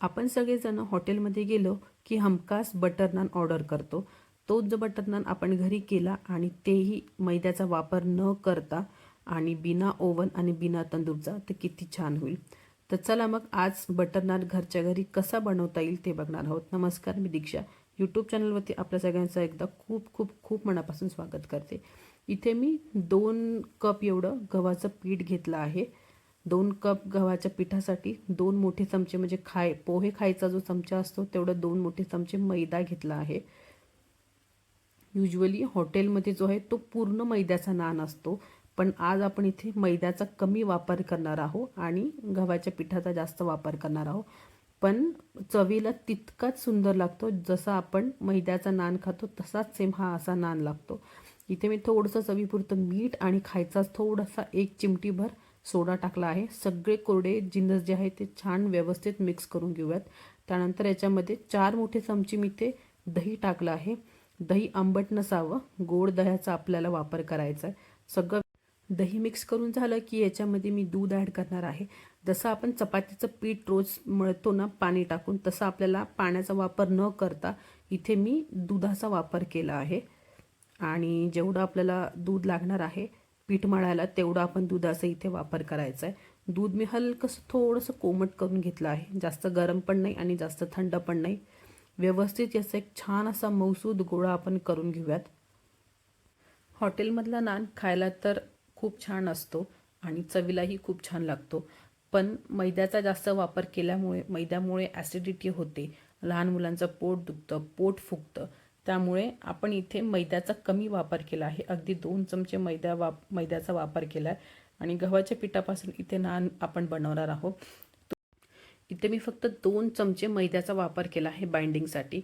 आपण सगळेजण हॉटेलमध्ये गेलो की हमखास बटर नान ऑर्डर करतो. तोच जो बटर नान आपण घरी केला आणि तेही मैद्याचा वापर न करता आणि बिना ओव्हन आणि बिना तंदूरचा तर किती छान होईल. तर चला मग आज बटर नान घरच्या घरी कसा बनवता येईल ते बघणार आहोत. नमस्कार मी दीक्षा. यूट्यूब चॅनलवरती आपल्या सगळ्यांचं एकदा खूप खूप खूप मनापासून स्वागत करते. इथे मी दोन कप एवढं गव्हाचं पीठ घेतलं आहे. दोन कप गव्हाच्या पिठासाठी दोन मोठे चमचे म्हणजे खाय पोहे खायचा जो चमचा असतो तेवढं दोन मोठे चमचे मैदा घेतला आहे. युजली हॉटेलमध्ये जो आहे तो पूर्ण मैद्याचा नान असतो. पण आज आपण इथे मैद्याचा कमी वापर करणार आहोत आणि गव्हाच्या पिठाचा जास्त वापर करणार आहोत. पण चवीला तितकाच सुंदर लागतो जसा आपण मैद्याचा नान खातो तसाच सेम हा असा नान लागतो. इथे मी थोडंसं चवीपुरतं मीठ आणि खायचा थोडासा एक चिमटीभर सोडा टाकला आहे. सगळे कोरडे जिन्नस जे आहे ते छान व्यवस्थित मिक्स करून घेऊयात. त्यानंतर याच्यामध्ये चार मोठे चमचे मी ते दही टाकलं आहे. दही आंबट नसावं गोड दह्याचा आपल्याला वापर करायचा आहे. सगळं दही मिक्स करून झालं की याच्यामध्ये मी दूध ॲड करणार आहे. जसं आपण चपातीचं पीठ रोज मळतो ना पाणी टाकून तसं आपल्याला पाण्याचा वापर न करता इथे मी दुधाचा वापर केला आहे. आणि जेवढं आपल्याला दूध लागणार आहे पीठ मळायला तेवढं आपण दुधाचा इथे वापर करायचा आहे. दूध मी हलकंसं थोडंसं कोमट करून घेतलं आहे. जास्त गरम पण नाही आणि जास्त थंड पण नाही. व्यवस्थित याचा एक छान असा मौसूद गोळा आपण करून घेऊयात. हॉटेलमधला नान खायला तर खूप छान असतो आणि चवीलाही खूप छान लागतो. पण मैद्याचा जास्त वापर केल्यामुळे मैद्यामुळे ॲसिडिटी होते. लहान मुलांचं पोट दुखतं पोट फुगतं. त्यामुळे आपण इथे मैद्याचा कमी वापर केला आहे. अगदी दोन चमचे मैद्या वाप मैद्याचा वापर केला आहे आणि गव्हाच्या पिठापासून इथे नान आपण बनवणार आहोत. इथे मी फक्त दोन चमचे मैद्याचा वापर केला आहे बाइंडिंगसाठी.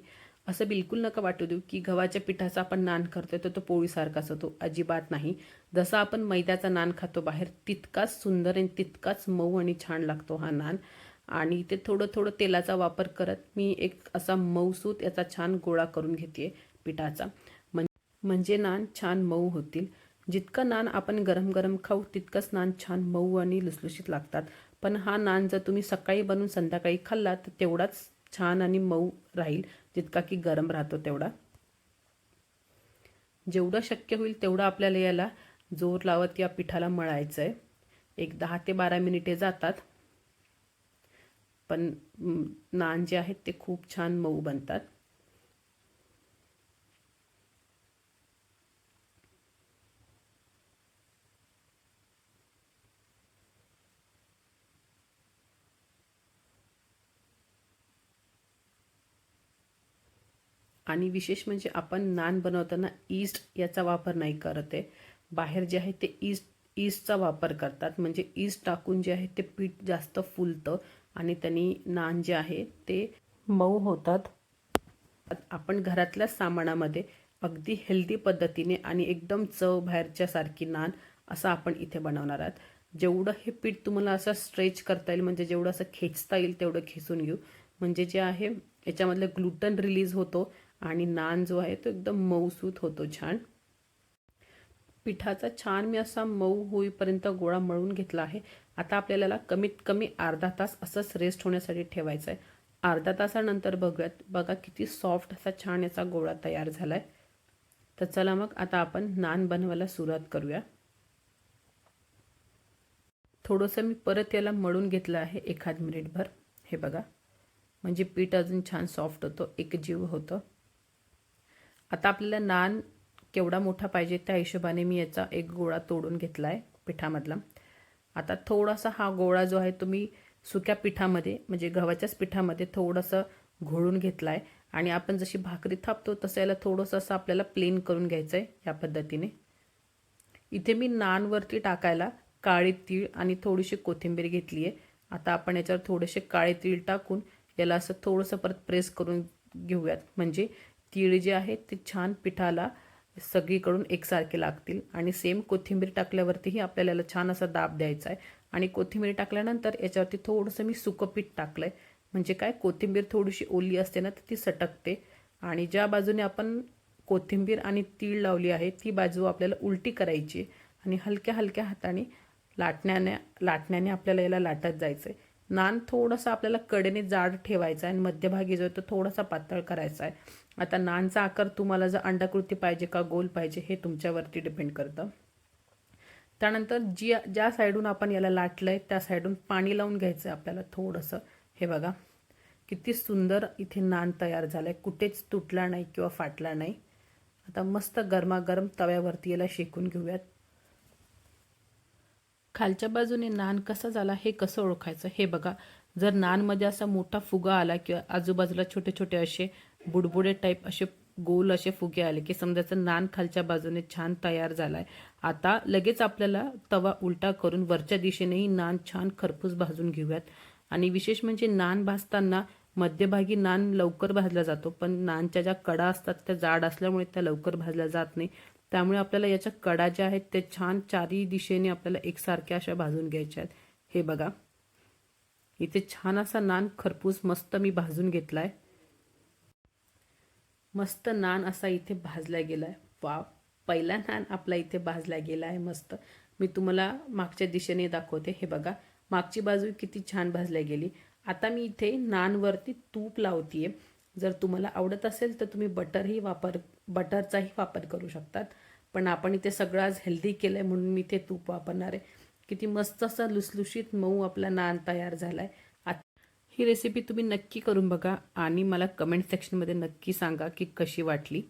असं बिलकुल नका वाटू देऊ की गव्हाच्या पिठाचा आपण नान करतोय तर तो पोळीसारखाच होतो अजिबात नाही. जसा आपण मैद्याचा नान खातो बाहेर तितकाच सुंदर आणि तितकाच मऊ आणि छान लागतो हा नान. आणि ते थोडं थोडं तेलाचा वापर करत मी एक असा मऊसूत याचा छान गोळा करून घेते पिठाचा. म्हणजे नान छान मऊ होतील. जितकं नान आपण गरम गरम खाऊ तितकंच नान छान मऊ आणि लुसलुशीत लागतात. पण हा नान जर तुम्ही सकाळी बनवून संध्याकाळी खाल्ला तर तेवढाच छान आणि मऊ राहील जितका की गरम राहतो तेवढा. जेवढं शक्य होईल तेवढं आपल्याला याला जोर लावत या पिठाला मळायचं आहे एक दहा ते बारा मिनिटे जातात. पण नान जे आहेत ते खूप छान मऊ बनतात. आणि विशेष म्हणजे आपण नान बनवताना ईस्ट याचा वापर नाही करत आहे. बाहेर जे आहे ते ईस्ट ईस्टचा वापर करतात. म्हणजे ईस्ट टाकून जे आहे ते पीठ जास्त फुलतं. आणि त्यांनी नान जे आहे ते मऊ होतात. आपण घरातल्या सामानामध्ये अगदी हेल्दी पद्धतीने आणि एकदम चव बाहेरच्या सारखी नान असं आपण इथे बनवणार आहात. जेवढं हे पीठ तुम्हाला असं स्ट्रेच करता येईल म्हणजे जेवढं असं खेचता येईल तेवढं खेचून घेऊ. म्हणजे जे आहे याच्यामधलं ग्लुटन रिलीज होतो आणि नान जो आहे तो एकदम मऊसूत होतो छान. पिठाचा छान मी असा मऊ होईपर्यंत गोळा मळून घेतला आहे. आता आपल्याला कमीत कमी अर्धा तास असंच रेस्ट होण्यासाठी ठेवायचं आहे अर्धा तासानंतर बघूयात. बघा किती सॉफ्ट असा छान याचा गोळा तयार झाला आहे तर चला मग आता आपण नान बनवायला सुरुवात करूया. थोडंसं मी परत याला मळून घेतलं आहे एखाद मिनिटभर. हे बघा. म्हणजे पीठ अजून छान सॉफ्ट होतं एकजीव होतं. आता आपल्याला नान केवढा मोठा पाहिजे त्या हिशोबाने मी याचा एक गोळा तोडून घेतला आहे पिठामधला. आता थोडासा हा गोळा जो आहे तो मी सुक्या पिठामध्ये म्हणजे गव्हाच्याच पिठामध्ये थोडंसं घोळून घेतला आहे आणि आपण जशी भाकरी थापतो तसं याला थोडंसं असं आपल्याला प्लेन करून घ्यायचं आहे या पद्धतीने. इथे मी नानवरती टाकायला काळी तीळ आणि थोडीशी कोथिंबीर घेतली आहे. आता आपण याच्यावर थोडेसे काळे तीळ टाकून याला असं थोडंसं परत प्रेस करून घेऊयात. म्हणजे तीळ जे आहे ते छान पिठाला सगळीकडून एकसारखे लागतील. आणि सेम कोथिंबीर टाकल्यावरतीही आपल्याला याला छान असा दाब द्यायचा आहे. आणि कोथिंबीर टाकल्यानंतर याच्यावरती थोडंसं मी सुकं पीठ टाकलं आहे म्हणजे काय? कोथिंबीर थोडीशी ओली असते ना तर ती सटकते. आणि ज्या बाजूने आपण कोथिंबीर आणि तीळ लावली आहे ती बाजू आपल्याला उलटी करायची आणि हलक्या हलक्या हाताने लाटण्याने लाटण्याने आपल्याला याला लाटत जायचं आहे नान थोडंसं आपल्याला कडेने जाड ठेवायचा आहे आणि मध्यभागी जो आहे तो थोडासा पातळ करायचा आहे. आता नानचा आकार तुम्हाला जर अंडाकृती पाहिजे का गोल पाहिजे हे तुमच्यावरती डिपेंड करतं. त्यानंतर जी ज्या साईडून आपण याला लाटलं आहे त्या साईडून पाणी लावून घ्यायचं आहे आपल्याला थोडंसं. हे बघा किती सुंदर इथे नान तयार झालं आहे कुठेच तुटला नाही किंवा फाटला नाही. आता मस्त गरमागरम तव्यावरती याला शेकून घेऊयात. खालच्या बाजूने नान कसा झाला हे कसं ओळखायचं? हे बघा. जर नानमध्ये असा मोठा फुगा आला किंवा आजूबाजूला छोटे छोटे असे बुडबुडे टाईप असे गोल असे फुगे आले की समजायचं नान खालच्या बाजूने छान तयार झालाय. आता लगेच आपल्याला तवा उलटा करून वरच्या दिशेनेही नान छान खरपूस भाजून घेऊयात. आणि विशेष म्हणजे नान भाजताना मध्यभागी नान लवकर भाजला जातो. पण नानच्या ज्या कडा असतात त्या जाड असल्यामुळे त्या लवकर भाजल्या जात नाही. त्यामुळे आपल्याला याच्या कडा ज्या आहेत त्या छान चारही दिशेने आपल्याला एकसारख्या अशा भाजून घ्यायच्या आहेत. हे बघा. इथे छान असा नान खरपूस मस्त मी भाजून घेतलाय. मस्त नान असा इथे भाजला गेलाय. वा पहिला नान आपला इथे भाजला गेला आहे. मस्त. मी तुम्हाला मागच्या दिशेने दाखवते. हे बघा. मागची बाजू किती छान भाजल्या गेली. आता मी इथे नानवरती तूप लावतीये. जर तुम्हाला आवडत असेल तर तुम्ही बटरही वापर बटरचाही वापर करू शकतात. पण आपण इथे सगळं आज हेल्दी केलं आहे म्हणून मी इथे तूप वापरणार आहे. किती मस्त असा लुसलुशीत मऊ आपला नान तयार झाला आहे ही रेसिपी तुम्ही नक्की करून बघा आणि मला कमेंट सेक्शनमध्ये नक्की सांगा की कशी वाटली.